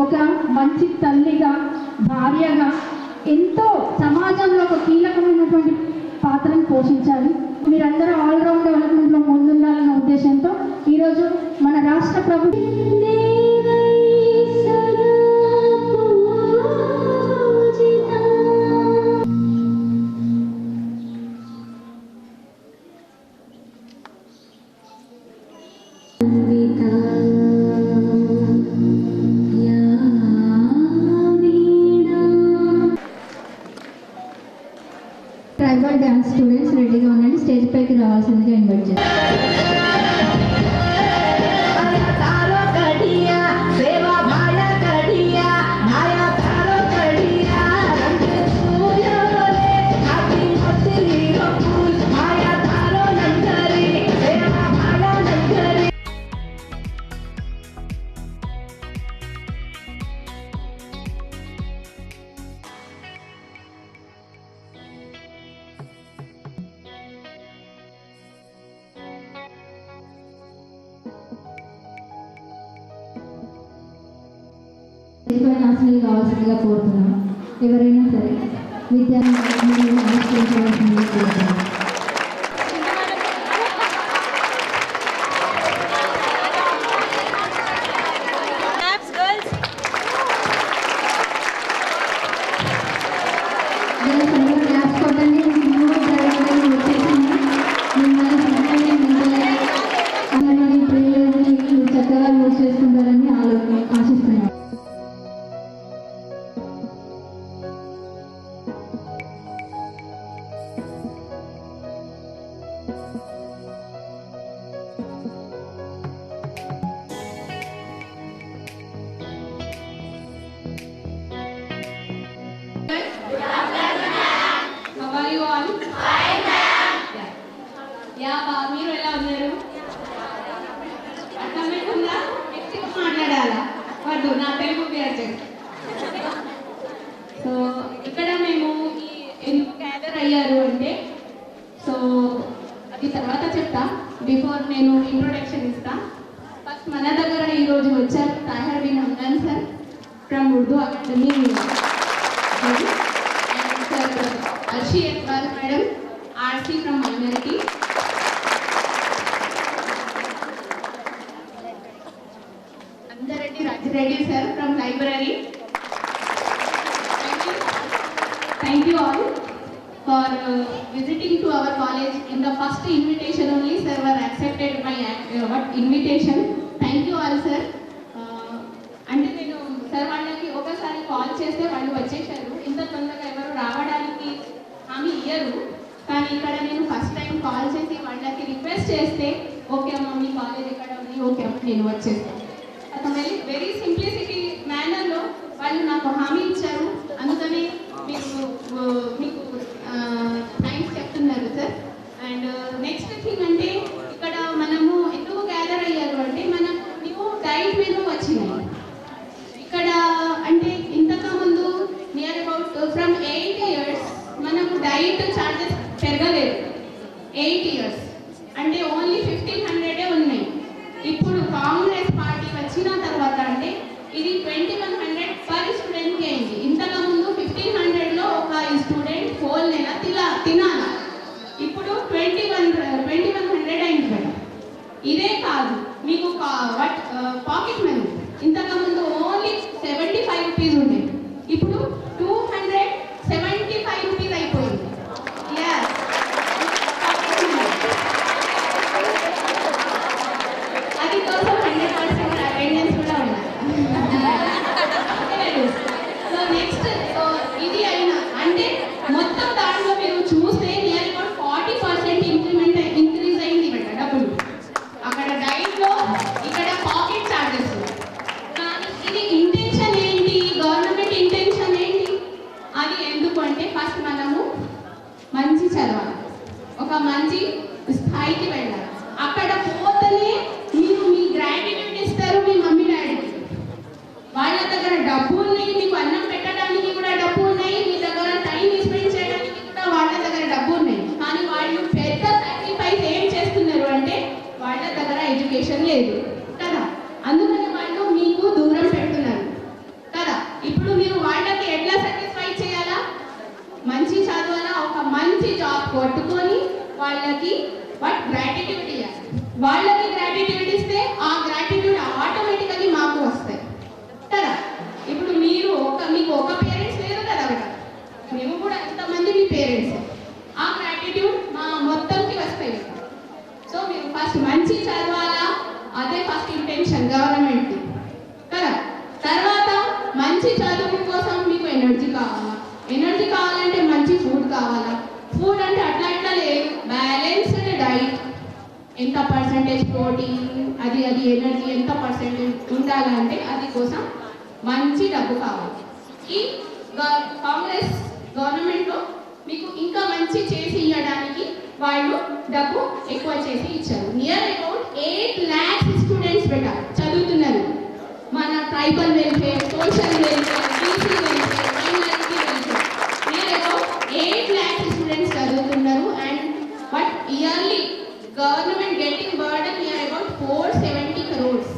ఒక మంచి తల్లిగా భార్యగా ఎంతో సమాజంలో ఒక కీలకమైనటువంటి పాత్రను పోషించాలి స్టేజ్ పైన కావాల్సిందిగా కోరుతున్నాను ఎవరైనా సరే విద్యార్థులు మీరు ఎలా ఉన్నారు? అర్థమవుతుందా? ఎక్కువ మాట్లాడాలా? వద్దు నా తెలుగు పేరు సో ఇక్కడ మేము ఎందుకు గ్యాదర్ అయ్యారు అంటే సో అది తర్వాత చెప్తా. బిఫోర్ నేను ఇంట్రొడక్షన్ ఇస్తా. ఫస్ట్ మన దగ్గర ఈరోజు వచ్చారు Tahir Bin Hamdan sir from Urdu academy Reddy sir from library. Thank you. Thank you all for uh, visiting to our college. In the first invitation only, sir were accepted my uh, what invitation. Thank you all, sir. అంటే నేను sir వాళ్ళకి ఒకసారి call చేస్తే వాళ్ళు వచ్చేసారు ఇంత తొందరగా ఎవరు రావడానికి హామీ ఇయ్యరు కానీ ఇక్కడ నేను ఫస్ట్ టైం కాల్ చేసి వాళ్ళకి రిక్వెస్ట్ చేస్తే ఓకే అమ్మ మీ కాలేజ్ ఎక్కడ ఉంది ఓకే అమ్మ నేను వచ్చేస్తాను వెరీ వెరీ సింప్లిసిటీ మేనర్లో వాళ్ళు నాకు హామీ ఇచ్చారు అందుకని మీకు ఆ, మీకు థ్యాంక్స్ చెప్తున్నారు సార్ అండ్ నెక్స్ట్ థింగ్ అంటే ఇక్కడ మనము ఎందుకు గ్యాదర్ అయ్యారు అంటే మనకు లైట్ మీద వచ్చినాయి ఇక్కడ అంటే ఇంతకు ముందు near about from eight years మనకు డైట్ ఛార్జెస్ పెరగలేదు. ఎయిట్ ఇయర్స్ అంటే ఓన్లీ ఫిఫ్టీన్ హండ్రెడే ఉన్నాయి. ఇప్పుడు కాంగ్రెస్ పార్టీ వచ్చిన తర్వాత అంటే ఇది ట్వంటీ వన్ హండ్రెడ్ పర్ స్టూడెంట్కి అయింది. ఇంతకు ముందు ఫిఫ్టీన్ హండ్రెడ్లో ఒక స్టూడెంట్ హోల్ నెల తిలా తినాలి. ఇప్పుడు twenty one twenty one hundred అయింది మేడం. ఇదే కాదు. మీకు వాట్ పాకెట్ మనీ ఇంతకుముందు ఓన్లీ సెవెంటీ ఫైవ్ రూపీస్ ఉంటుంది మీరు వాళ్ళకి ఎట్లా సాటిస్ఫై చేయాలా? మంచి చదవాలా? ఒక మంచి జాబ్ కొట్టుకొని వాళ్ళకి వాట్ గ్రాటిట్యూడ్ ఇవ్వాలి వాళ్ళకి గ్రాటిట్యూడ్ ఇస్తే ఆ గ్రాటిట్యూడ్ ఆటోమేటికలీ మాకు వస్తాయి. కదా? ఇప్పుడు మీరు ఒక మీకు ఒక పేరెంట్స్ లేరు కదా మేము కూడా ఎంతమంది మీ పేరెంట్స్ ఆ గ్రాటిట్యూడ్ మా మొత్తంకి వస్తాయి. సో మీరు ఫస్ట్ మంచి చదవాలా? అదే ఫస్ట్ ఇంటెన్షన్ గవర్నమెంట్ కావాలా? ఎనర్జీ కావాలంటే మంచి ఫుడ్ కావాలా? ఫుడ్ అంటే అట్లా అట్లా లేదు బ్యాలెన్స్డ్ డైట్ ఎంత పర్సంటేజ్ ప్రోటీన్ అది అది ఎనర్జీ ఎంత పర్సెంటేజ్ ఉండాలంటే అది కోసం మంచి డబ్బు కావాలి. ఈ కాంగ్రెస్ గవర్నమెంట్లో మీకు ఇంకా మంచి చేసి ఇవ్వడానికి వాళ్ళు డబ్బు ఎక్కువ చేసి ఇచ్చారు. Near about eight lakhs students పెట్టారు చదువుతున్నారు మన tribal welfare social welfare BC welfare minority welfare near about eight lakhs students చదువుతున్నారు and but yearly government getting burden near about four seventy crores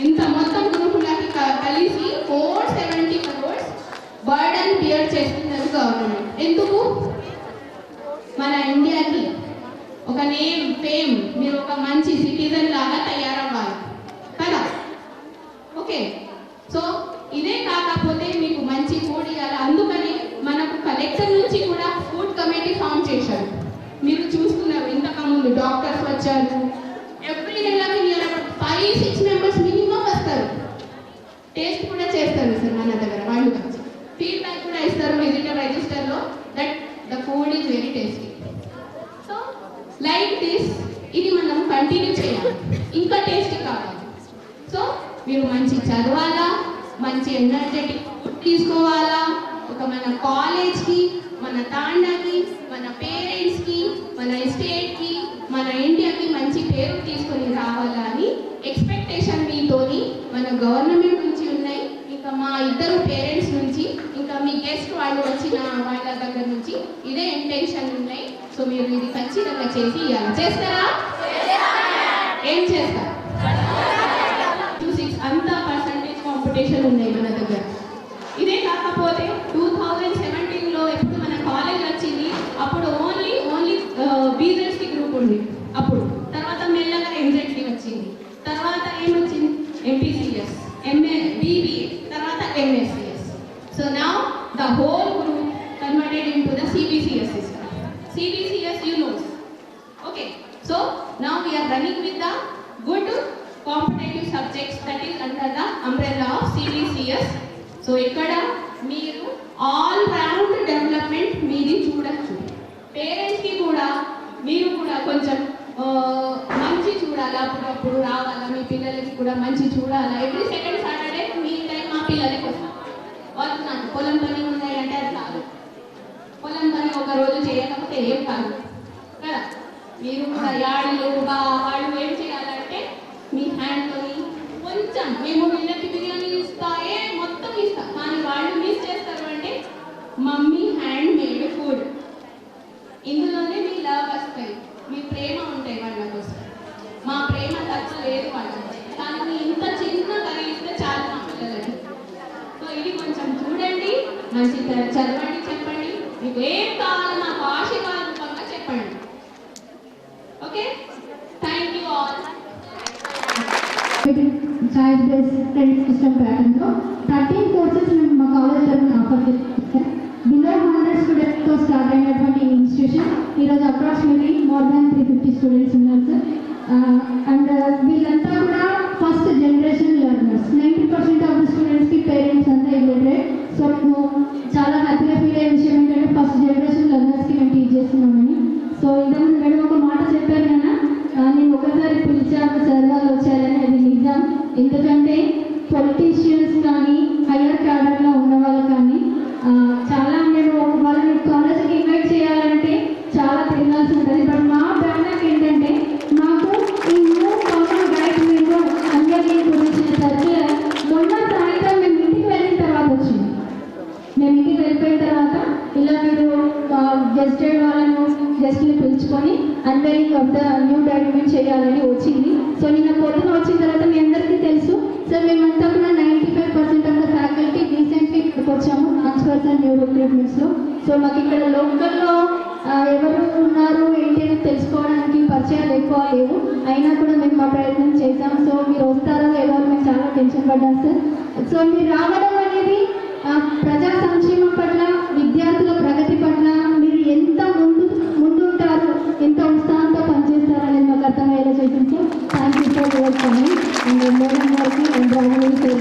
ఇంత మొత్తం గ్రూపులకి క- కలిసి four seventy crores burden bear చేస్తున్నారు గవర్నమెంట్ ఎందుకు మన ఇండియాకి ఒక నేమ్ ఫేమ్ మీరు ఒక మంచి సిటిజన్ లాగా తయారవ్వాలి కదా ఓకే సో ఇదే కాకపోతే మీకు మంచి ఫుడ్ ఇవ్వాలి అందుకని మనకు నుంచి కూడా ఫుడ్ కమిటీ ఫామ్ చేశారు. మీరు చూస్తున్నారు ఇంతకుముందు డాక్టర్స్ వచ్చారు. ఎవ్రీ నెలకి near about five six members minimum వస్తారు. టేస్ట్ కూడా చేస్తారు సార్ మన దగ్గర వాళ్ళు ఫీడ్బ్యాక్ కూడా ఇస్తారు విజిటర్ రిజిస్టర్లో that the food is very tasty so like this ఇది మనం కంటిన్యూ చేయాలి. ఇంకా టేస్ట్ కావాలి. సో మీరు మంచి చదవాలా మంచి ఎనర్జెటిక్ ఫుడ్ తీసుకోవాలా ఒక మన కాలేజ్కి మన తాండాకి మన పేరెంట్స్కి మన ఎస్టేట్కి మన ఇండియాకి మంచి పేరు తీసుకొని రావాలా అని ఎక్స్పెక్టేషన్ మీతోని మన గవర్నమెంట్ నుంచి ఉన్నాయి. ఇంకా మా ఇద్దరు పేరెంట్స్ నుంచి ఇంకా మీ గెస్ట్ వాళ్ళు వచ్చిన వాళ్ళ దగ్గర నుంచి ఇదే ఇంటెన్షన్ ఉన్నాయి. సో మీరు ఇది ఖచ్చితంగా చేసి ఇవ్వాలి చేస్తారా? ఏం చేస్తారు? టూ సిక్స్ అంత పర్సంటేజ్ కాంపిటీషన్ ఉన్నాయి మన దగ్గర ఇదే కాకపోతే టూ థౌజండ్ సెవెంటీన్లో ఎప్పుడు మన కాలేజ్ వచ్చింది అప్పుడు ఓన్లీ ఓన్లీ బీజెడ్సీ గ్రూప్ ఉంది అప్పుడు తర్వాత మెల్లగా ఎంజెడ్సీ వచ్చింది తర్వాత ఏమొచ్చింది ఎంపీసీఎస్ ఎంఏ బీబీఏ తర్వాత MSCS so now the whole group converted into the CBCS system CBCS you knows Okay, so now we are running with the good competitive subjects that is under the umbrella of CBCS. So ఇక్కడ మీరు all round development మీది చూడొచ్చు పేరెంట్స్కి కూడా మీరు కూడా కొంచెం మంచి చూడాలి. అప్పుడప్పుడు రావాలా? మీ పిల్లలకి కూడా మంచి చూడాలా? ఎవ్రీ సెకండ్ సాటర్డే మీ టైం మా పిల్లలకి వస్తాం. వస్తున్నాను పొలం పని ఉన్నాయంటే అది కాదు. పొలం పని ఒక రోజు చేయకపోతే ఏం కాదు. కదా? మీరు కూడా యాడలు బా వాళ్ళు ఏం చేయాలంటే మీ హ్యాండ్తోని కొంచెం మేము వీళ్ళకి బిర్యానీ ఇస్తాయే మొత్తం ఇస్తాం. కానీ వాళ్ళు మిస్ చేస్తారు అంటే మమ్మీ హ్యాండ్ మేడ్ ఫుడ్ ఇందులోనే మీ లవ్ వస్తాయి. మీ ప్రేమ ఉంటే వాళ్ళ కోసం. మా ప్రేమ తక్కువ లేదు వాళ్ళకి కానీ మీ ఇంత చిన్న కర్రీ చాలు మా పిల్లలకి. సో ఇది కొంచెం చూడండి మంచి చదవండి చెప్పండి. మీకు ఏం కావాలో నాకు ఆశీర్వాద రూపంగా చెప్పండి. Okay? Thank you all science based credit system ప్యాటర్న్లో థర్టీన్ కోర్సెస్ మేము మా కాలేజ్ తరఫున ఆఫర్ చేస్తాం బిలో హండ్రెడ్ స్టూడెంట్స్తో స్టార్ట్ అయినటువంటి ఇన్స్టిట్యూషన్ ఈరోజు approximately more than three fifty students ఉన్నారు సార్ అండ్ వీళ్ళంతా కూడా first generation learners ninety percent of the స్టూడెంట్స్కి పేరెంట్స్ అంతా ఇల్లటరేట్ సో చాలా హ్యాపీగా ఫీల్ అయ్యే విషయం ఏంటంటే ఫస్ట్ జనరేషన్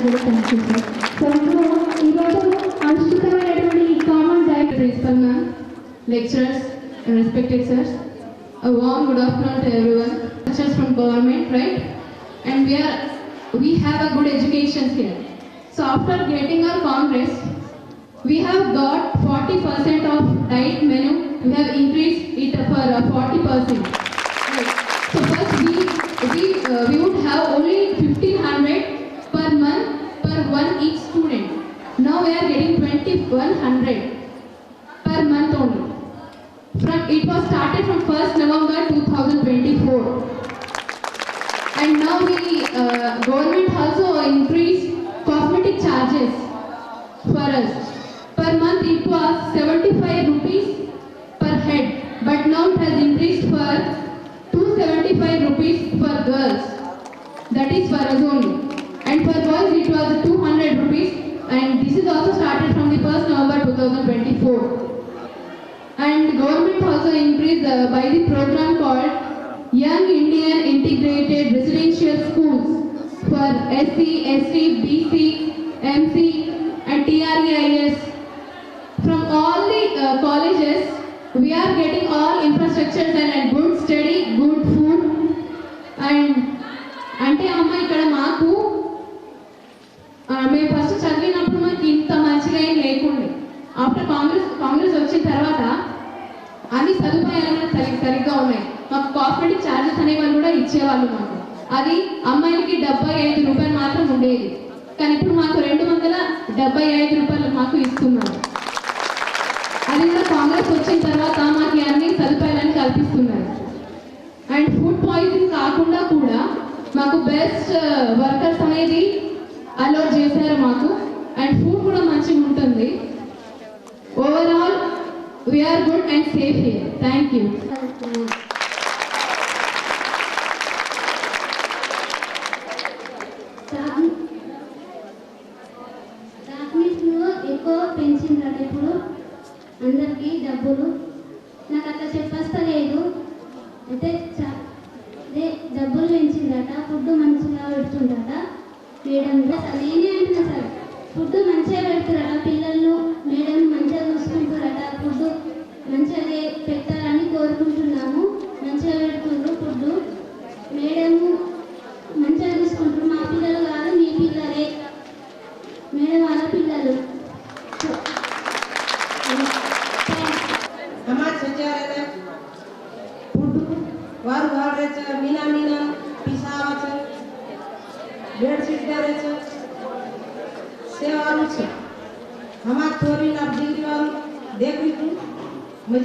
కూడా థ్యాంక్ యూ సార్ సో ఇప్పుడు ఈరోజు అనుష్ఠితమైనటువంటి ఈ common diet Principal ma'am, lecturers, and respected a warm good afternoon to everyone. Lecturers from government, right? And we are, we have a good education here. So after getting our congress, we have got 40% of diet menu. We have increased it for uh, 40%. Now we are getting 2100 per month only. From it was started from 1st November 2024. And now we uh, government also increased cosmetic charges for us. Per month it was 75 rupees per head, but now it has increased for 275 rupees for girls. That is for us only. And for boys it was 200 rupees and this is also started from the 1st November 2024. And government also increased uh, by the program called Young Indian Integrated Residential Schools for SC, SC, BC, MC and TREIS. From all the uh, colleges, we are getting all infrastructures and a good study, good food and అంటే అమ్మ ఇక్కడ మాకు మేము first చదివినప్పుడు మాకు ఇంత మంచిగా ఏం లేకుండే. ఆఫ్టర్ కాంగ్రెస్ కాంగ్రెస్ వచ్చిన తర్వాత అన్ని సదుపాయాలు కూడా సరి సరిగ్గా ఉన్నాయి. మాకు కాస్మెటిక్ ఛార్జెస్ అనేవాళ్ళు కూడా ఇచ్చేవాళ్ళు మాకు. అది అమ్మాయిలకి డెబ్బై ఐదు రూపాయలు మాత్రం ఉండేది. కానీ ఇప్పుడు మాకు రెండు వందల డెబ్బై ఐదు రూపాయలు మాకు ఇస్తున్నారు. అది కూడా కాంగ్రెస్ వచ్చిన తర్వాత మాకు అన్ని సదుపాయాలను కల్పిస్తున్నారు. అండ్ ఫుడ్ పాయిజన్ కాకుండా కూడా మాకు బెస్ట్ వర్కర్స్ uh, అనేది అలౌట్ చేశారు మాకు. అండ్ ఫుడ్ కూడా మంచిగా ఉంటుంది. Overall we are good and safe here thank you డాక్యుమెంట్స్లో ఎక్కువ పెంచిందట ఇప్పుడు. అందరికీ డబ్బులు. నాకు అట్లా చెప్పస్తలేదు. అయితే చ- డబ్బులు పెంచిందట ఫుడ్ మంచిగా పెడుతుందట. మేడం సార్ నేనే అంటున్నా సార్ ఫుడ్ మంచిగా పెడుతున్నారట పిల్లలు మేడం మంచిగా చూసుకుంటారట ఫుడ్ మంచిగా పెట్టాలని కోరుకుంటున్నాము. మంచిగా పెడుతుండ్రు ఫుడ్ మేడము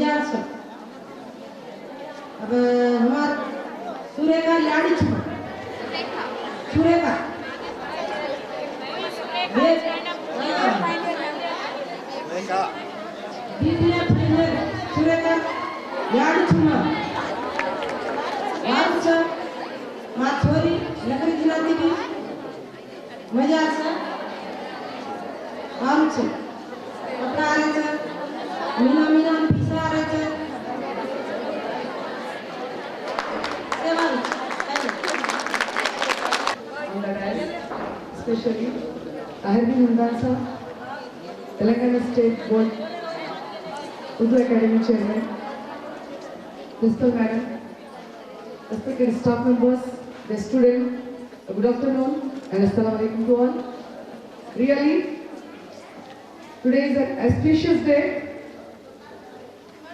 விஞ்ஞான சொல் அப்போ ஹமார் சுரேகா யாடிச்சு சுரேகா சுரேகா யாடிச்சுமா વાંચો માં છોરી નગર જિલ્લાથી મજા આવશે આમ છે especially Ahirbi Mundasa, Telangana State Board, Urdu Academy Chairman, Principal Madam, respected staff members, the student, good afternoon and Assalamu alaikum to all. Really, today is an auspicious day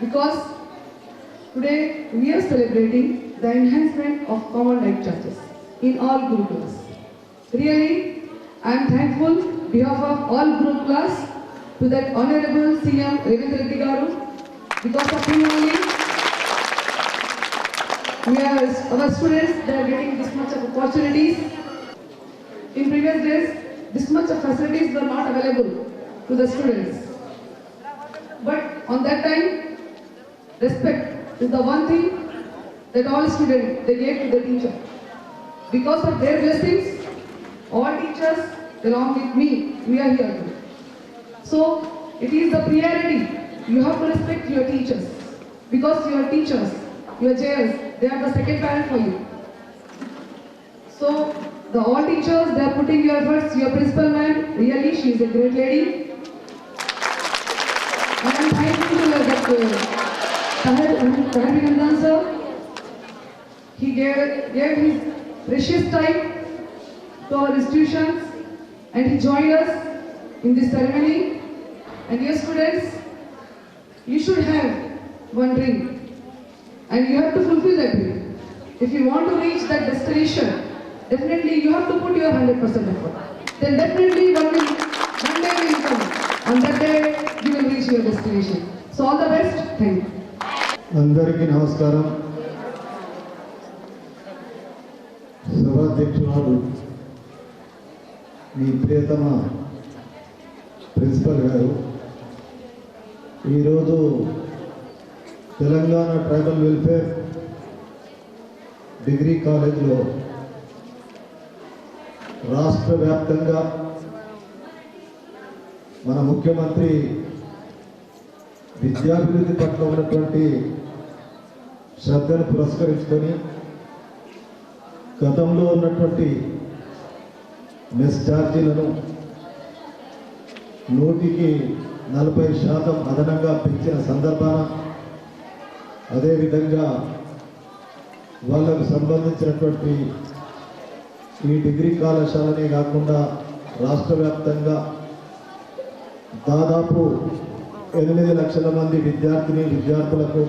because today we are celebrating the enhancement of common life charges in all Gurukulas. Really, I am thankful behalf of all group class to that honorable CM Revendra Reddy Garu. Because of him only, we are, our students, they are getting this much of opportunities. In previous days, this much of facilities were not available to the students. But on that time, respect is the one thing that all students they gave to the teacher. Because of their blessings, all teachers along with me, we are here. So it is the priority. You have to respect your teachers because your teachers, your JLs, they are the second parent for you. So the all teachers, they are putting your efforts. Your principal ma'am, really, she is a great lady. And I'm thankful to that uh, Tahir Tahir sir, he gave, gave his precious time to our institutions and he joined us in this ceremony. And dear students, you should have one dream and you have to fulfill that dream. If you want to reach that destination, definitely you have to put your 100% effort. Then definitely one, will, one day will come. On that day, you will reach your destination. So all the best. Thank you. అందరికీ నమస్కారం సభాధ్యక్షురాలు మీ ప్రియతమ principal గారు ఈరోజు Telangana tribal welfare degree కాలేజీలో రాష్ట్ర వ్యాప్తంగా మన ముఖ్యమంత్రి విద్యాభివృద్ధి పట్ల ఉన్నటువంటి శ్రద్ధను పురస్కరించుకొని గతంలో ఉన్నటువంటి మెస్ ఛార్జీలను నూటికి నలభై శాతం అదనంగా పెంచిన సందర్భాన అదేవిధంగా వాళ్ళకు సంబంధించినటువంటి ఈ డిగ్రీ కళాశాలనే కాకుండా రాష్ట్ర వ్యాప్తంగా దాదాపు ఎనిమిది లక్షల మంది విద్యార్థిని విద్యార్థులకు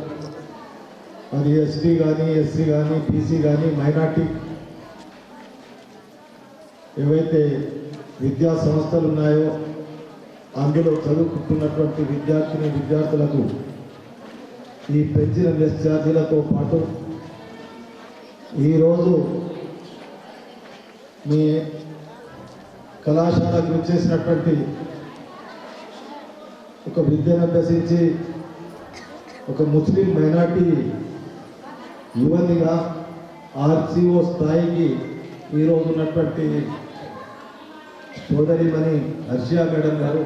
అది ఎస్టీ కానీ ఎస్సీ కానీ బీసీ కానీ మైనార్టీ ఏవైతే విద్యా సంస్థలు ఉన్నాయో అందులో చదువుకుంటున్నటువంటి విద్యార్థిని విద్యార్థులకు ఈ పెంచిన మెస్ ఛార్జీలతో పాటు ఈరోజు మీ కళాశాలకు వచ్చేసినటువంటి ఒక విద్యను అభ్యసించి ఒక ముస్లిం మైనార్టీ యువతిగా ఆర్సీఓ స్థాయికి ఈరోజు ఉన్నటువంటి సోదరిమణి హర్షియా మేడం గారు.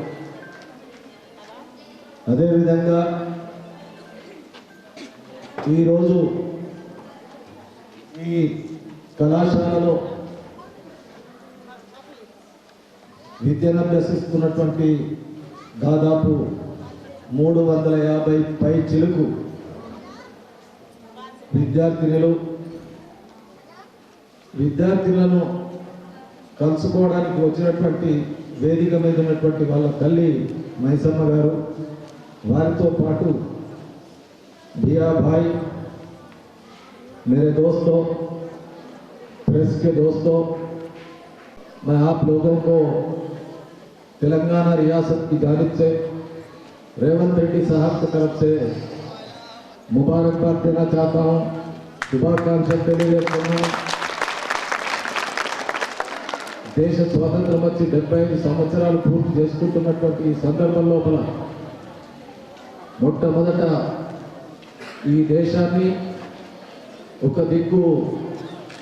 అదేవిధంగా ఈరోజు ఈ కళాశాలలో విద్యను అభ్యసిస్తున్నటువంటి దాదాపు మూడు వందల యాభై పై చిలుకు విద్యార్థినులు విద్యార్థులను కలుసుకోవడానికి వచ్చినటువంటి వేదిక మీద ఉన్నటువంటి వాళ్ళ తల్లి మైసమ్మ గారు వారితో పాటు దియా భాయ్ मेरे दोस्तों प्रेस के दोस्तों मैं आप लोगों को तेलंगाना रियासत की जानब से रेवंत रेड्डी साहब की तरफ से मुबारकबाद देना चाहता हूँ శుభాకాంక్షలు తెలియజేస్తున్నాను దేశ స్వాతంత్రం వచ్చి డెబ్బై ఐదు సంవత్సరాలు పూర్తి చేసుకుంటున్నటువంటి ఈ సందర్భం లోపల మొట్టమొదట ఈ దేశాన్ని ఒక దిక్కు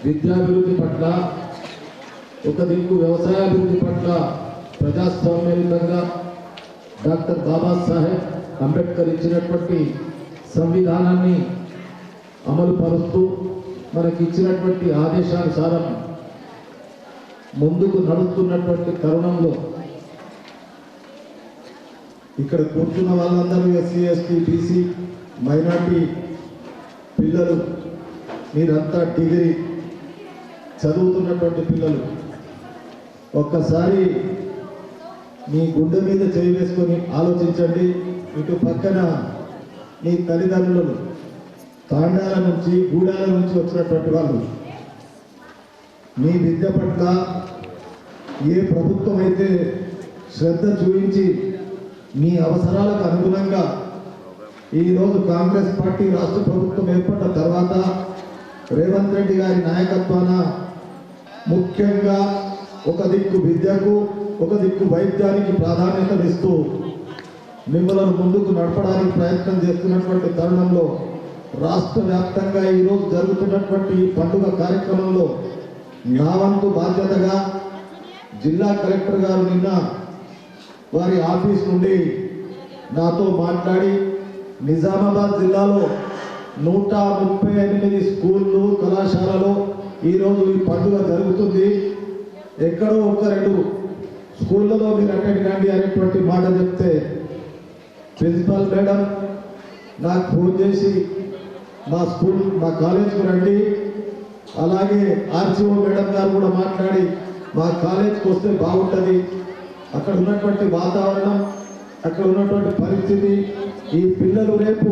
విద్యాభివృద్ధి పట్ల ఒక దిక్కు వ్యవసాయాభివృద్ధి పట్ల ప్రజాస్వామ్యయుతంగా డాక్టర్ బాబాసాహెబ్ అంబేద్కర్ ఇచ్చినటువంటి సంవిధానాన్ని అమలు పరుస్తూ మనకి ఇచ్చినటువంటి ఆదేశానుసారం ముందుకు నడుస్తున్నటువంటి తరుణంలో ఇక్కడ కూర్చున్న వాళ్ళందరూ ఎస్సీ ఎస్టీ బీసీ మైనార్టీ పిల్లలు మీరంతా డిగ్రీ చదువుతున్నటువంటి పిల్లలు ఒక్కసారి మీ గుండె మీద చేయి వేసుకొని ఆలోచించండి. ఇటు పక్కన మీ తల్లిదండ్రులు తాండాల నుంచి గూడాల నుంచి వచ్చినటువంటి వాళ్ళు మీ విద్య పట్ల ఏ ప్రభుత్వం అయితే శ్రద్ధ చూపించి మీ అవసరాలకు అనుగుణంగా ఈరోజు కాంగ్రెస్ పార్టీ రాష్ట్ర ప్రభుత్వం ఏర్పడ్డ తర్వాత రేవంత్ రెడ్డి గారి నాయకత్వాన ముఖ్యంగా ఒక దిక్కు విద్యకు ఒక దిక్కు వైద్యానికి ప్రాధాన్యత ఇస్తూ మిమ్మల్ని ముందుకు నడపడానికి ప్రయత్నం చేస్తున్నటువంటి తరుణంలో రాష్ట్ర వ్యాప్తంగా ఈరోజు జరుగుతున్నటువంటి ఈ పండుగ కార్యక్రమంలో నా వంతు బాధ్యతగా జిల్లా కలెక్టర్ గారు నిన్న వారి ఆఫీస్ నుండి నాతో మాట్లాడి నిజామాబాద్ జిల్లాలో నూట ముప్పై ఎనిమిది స్కూళ్ళు కళాశాలలో ఈరోజు ఈ పండుగ జరుగుతుంది. ఎక్కడో ఒక రెండు స్కూళ్ళలో మీరు అటెండ్ అనేటువంటి మాట చెప్తే ప్రిన్సిపల్ మేడం నాకు ఫోన్ చేసి మా స్కూల్ మా కాలేజ్కి రండి. అలాగే ఆర్సీఓ మేడం గారు కూడా మాట్లాడి మా కాలేజీకి వస్తే బాగుంటుంది. అక్కడ ఉన్నటువంటి వాతావరణం అక్కడ ఉన్నటువంటి పరిస్థితి ఈ పిల్లలు రేపు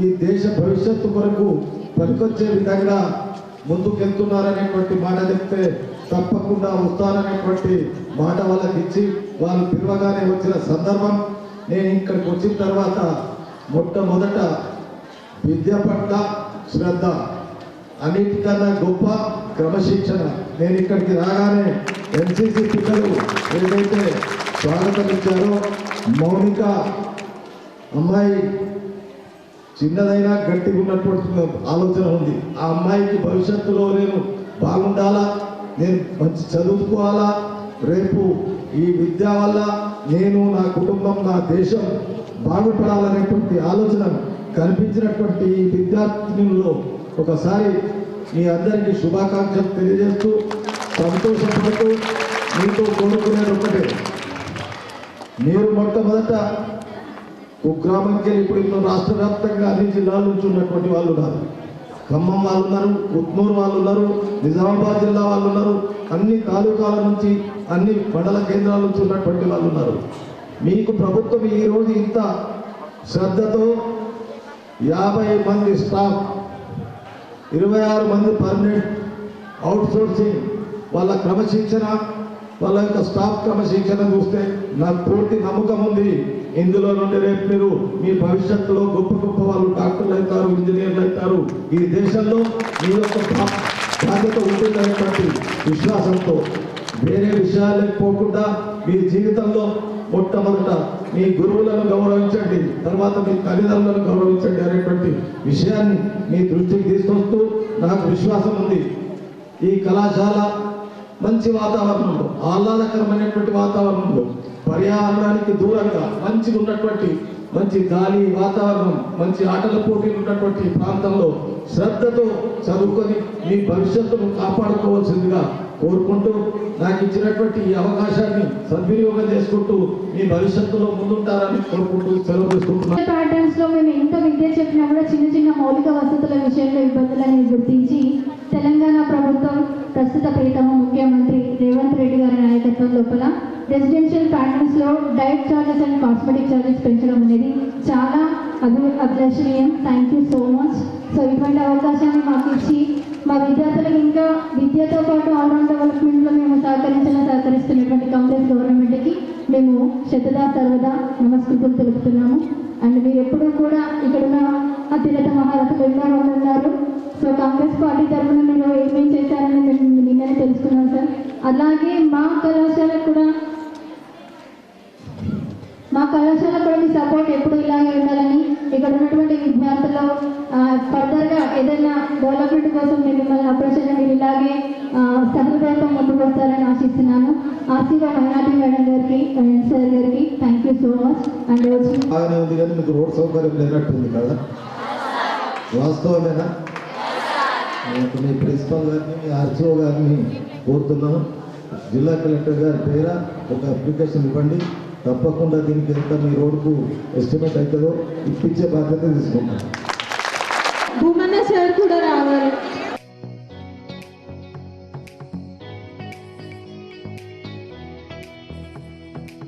ఈ దేశ భవిష్యత్తు కొరకు పనికొచ్చే విధంగా ముందుకెళ్తున్నారనేటువంటి మాట చెప్తే తప్పకుండా వస్తారనేటువంటి మాట వాళ్ళకి ఇచ్చి వాళ్ళు పిలవగానే వచ్చిన సందర్భం. నేను ఇక్కడికి వచ్చిన తర్వాత మొట్టమొదట విద్య పట్ల శ్రద్ధ. అన్నిటికన్నా గొప్ప క్రమశిక్షణ. నేను ఇక్కడికి రాగానే ఎన్సీసీ పిల్లలు ఏదైతే స్వాగతం ఇచ్చారో మౌనిక అమ్మాయి చిన్నదైనా గట్టిగా ఉన్నటువంటి ఆలోచన ఉంది. ఆ అమ్మాయికి భవిష్యత్తులో నేను బాగుండాలా? నేను మంచి చదువుకోవాలా? రేపు ఈ విద్య వల్ల నేను నా కుటుంబం నా దేశం బాగుపడాలనేటువంటి ఆలోచన కనిపించినటువంటి ఈ విద్యార్థినుల్లో ఒకసారి మీ అందరికీ శుభాకాంక్షలు తెలియజేస్తూ సంతోషపడుతూ మీతో కోరుకునేది ఒకటే మీరు మొట్టమొదట కుగ్రామంకి వెళ్ళి ఇప్పుడు ఇప్పుడు రాష్ట్ర వ్యాప్తంగా అన్ని జిల్లాల నుంచి ఉన్నటువంటి వాళ్ళు ఉన్నారు. ఖమ్మం వాళ్ళు ఉన్నారు ఉత్నూరు వాళ్ళు ఉన్నారు నిజామాబాద్ జిల్లా వాళ్ళు ఉన్నారు అన్ని తాలూకాల నుంచి అన్ని మండల కేంద్రాల నుంచి ఉన్నటువంటి వాళ్ళు ఉన్నారు. మీకు ప్రభుత్వం ఈ రోజు ఇంత శ్రద్ధతో యాభై మంది స్టాఫ్ ఇరవై ఆరు మంది పర్మనెంట్ అవుట్సోర్సింగ్ వాళ్ళ క్రమశిక్షణ వాళ్ళ యొక్క స్టాఫ్ క్రమశిక్షణ చూస్తే నాకు పూర్తి నమ్మకం ఉంది. ఇందులో నుండి రేపు మీరు మీ భవిష్యత్తులో గొప్ప గొప్ప వాళ్ళు డాక్టర్లు అవుతారు ఇంజనీర్లు అవుతారు. ఈ దేశంలో మీ యొక్క బాధ్యత ఉంటుందనేటువంటి విశ్వాసంతో వేరే విషయాలకు పోకుండా మీ జీవితంలో మొట్టమొదట మీ గురువులను గౌరవించండి తర్వాత మీ తల్లిదండ్రులను గౌరవించండి అనేటువంటి విషయాన్ని మీ దృష్టికి తీసుకొస్తూ నాకు విశ్వాసం ఉంది. ఈ కళాశాల మంచి వాతావరణంలో ఆహ్లాదకరమైనటువంటి వాతావరణంలో పర్యావరణానికి దూరంగా మంచి ఉన్నటువంటి మంచి గాలి వాతావరణం మంచి ఆటల పోటీలు ఉన్నటువంటి ప్రాంతంలో శ్రద్ధతో చదువుకొని మీ భవిష్యత్తును కాపాడుకోవాల్సిందిగా కోరుకుంటూ నాకు ఇచ్చినటువంటి ఈ అవకాశాన్ని సద్వినియోగం చేసుకుంటూ మీ భవిష్యత్తులో ముందుంటారని కోరుకుంటూ సెలవు తీసుకుంటున్నాను. ప్యాటర్న్స్లో మేము ఎంత విద్య చెప్పినా కూడా చిన్న చిన్న మౌలిక వసతుల విషయంలో ఇబ్బందులని గుర్తించి తెలంగాణ ప్రభుత్వం ప్రస్తుత ప్రీతమ ముఖ్యమంత్రి రేవంత్ రెడ్డి గారి నాయకత్వం లోపల residential ప్యాటర్న్స్లో diet charges and cosmetic charges పెంచడం అనేది చాలా అభి అభిలషణీయం. Thank you so much so ఇటువంటి అవకాశాన్ని మాకు ఇచ్చి మా విద్యార్థులకు ఇంకా విద్యతో పాటు ఆల్రౌండ్ డెవలప్మెంట్లో మేము సహకరించిన సహకరిస్తున్నటువంటి కాంగ్రెస్ గవర్నమెంట్కి మేము శతదా సర్వదా నమస్కృతులు తెలుపుతున్నాము. అండ్ మీరు ఎప్పుడూ కూడా ఇక్కడున్న అతిరథ మహారథులు ఎన్నో మంది ఉన్నారు. సో కాంగ్రెస్ పార్టీ తరఫున మీరు ఏమేమి చేశారని మేము నిన్ననే తెలుసుకున్నాం సార్. అలాగే మా కళాశాల కూడా మా కళాశాల కూడా మీ సపోర్ట్ ఎప్పుడు ఇలాగే ఉండాలని ఇక్కడ ఉన్నటువంటి విద్యార్థులు ఫర్దర్గా ఏదైనా డెవలప్మెంట్ కోసం మీరు మిమ్మల్ని అప్రోచ్ అయినా మీరు ఇలాగే ఆ, సహృదయంతో ముందుకు వస్తారని ఆశిస్తున్నాను. ఆశీర్వా మైనార్టీ మేడం గారికి అండ్ సార్ గారికి thank you so much and ఉంది కానీ మీకు రోడ్ సౌకర్యం లేనట్టుంది కదా? వాస్తవమేనా? మీ ప్రిన్సిపల్ గారిని మీ ఆర్సీఓ గారిని కోరుతున్నాను జిల్లా కలెక్టర్ గారి పేర ఒక అప్లికేషన్ ఇవ్వండి. తప్పకుండా దీనికి ఎంత మీ రోడ్కు ఎస్టిమేట్ అవుతుందో ఇప్పించే బాధ్యత తీసుకుంటాను